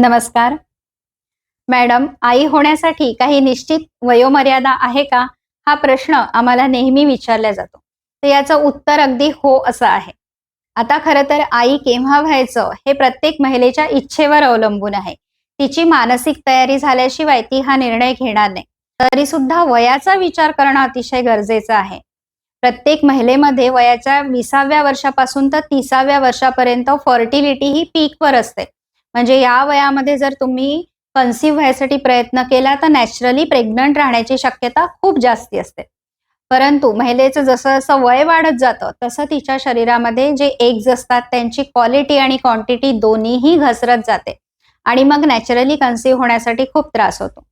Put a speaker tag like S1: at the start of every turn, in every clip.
S1: नमस्कार. मॅडम आई होण्यासाठी काही निश्चित वयोमर्यादा आहे का? हा प्रश्न आम्हाला नेहमी विचारला जातो. तर याचं उत्तर अगदी हो असं आहे. आता खरं तर आई केव्हा व्हायचं हे प्रत्येक महिलेच्या इच्छेवर अवलंबून आहे. तिची मानसिक तयारी झाल्याशिवाय ती हा निर्णय घेणार नाही. तरी सुद्धा वयाचा विचार करणं अतिशय गरजेचं आहे. प्रत्येक महिलेमध्ये वयाच्या विसाव्या वर्षापासून तर तिसाव्या वर्षापर्यंत फर्टिलिटी ही पीकवर असते. म्हणजे या वयामध्ये जर तुम्ही कन्सिव्ह व्हायसाठी प्रयत्न केला तर नॅचरली प्रेग्नंट राहण्याची शक्यता खूप जास्ती असते. परंतु महिलेचं जसं जसं वय वाढत जातं तसं तिच्या शरीरामध्ये जे एग्ज असतात त्यांची क्वालिटी आणि क्वांटिटी दोन्हीही घसरत जाते आणि मग नॅचरली कन्सिव्ह होण्यासाठी खूप त्रास होतो.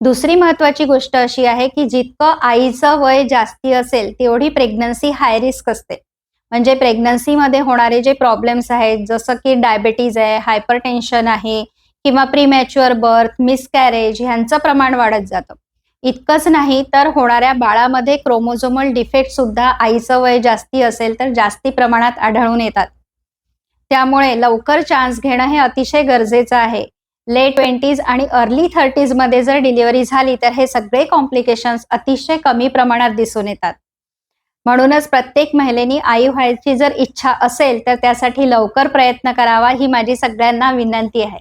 S1: दुसरी महत्वाची गोष्ट अशी आहे की जितकं आईचं वय जास्ती असेल तेवढी प्रेग्नन्सी हाय रिस्क असते. म्हणजे प्रेग्नन्सीमध्ये होणारे जे प्रॉब्लेम्स आहेत जसं की डायबेटीज आहे हायपर टेन्शन आहे किंवा प्रीमॅच्युअर बर्थ मिसकॅरेज ह्यांचं प्रमाण वाढत जातं. इतकंच नाही तर होणाऱ्या बाळामध्ये क्रोमोझोमल डिफेक्ट सुद्धा आईचं वय जास्ती असेल तर जास्ती प्रमाणात आढळून येतात. त्यामुळे लवकर चान्स घेणं हे अतिशय गरजेचं आहे. लेट ट्वेंटीज आणि अर्ली थर्टीजमध्ये जर डिलिव्हरी झाली तर हे सगळे कॉम्प्लिकेशन्स अतिशय कमी प्रमाणात दिसून येतात. म्हणूनच प्रत्येक महिलेनी आई व्हायची जर इच्छा असेल तर त्यासाठी लवकर प्रयत्न करावा ही माझी सगळ्यांना विनंती आहे.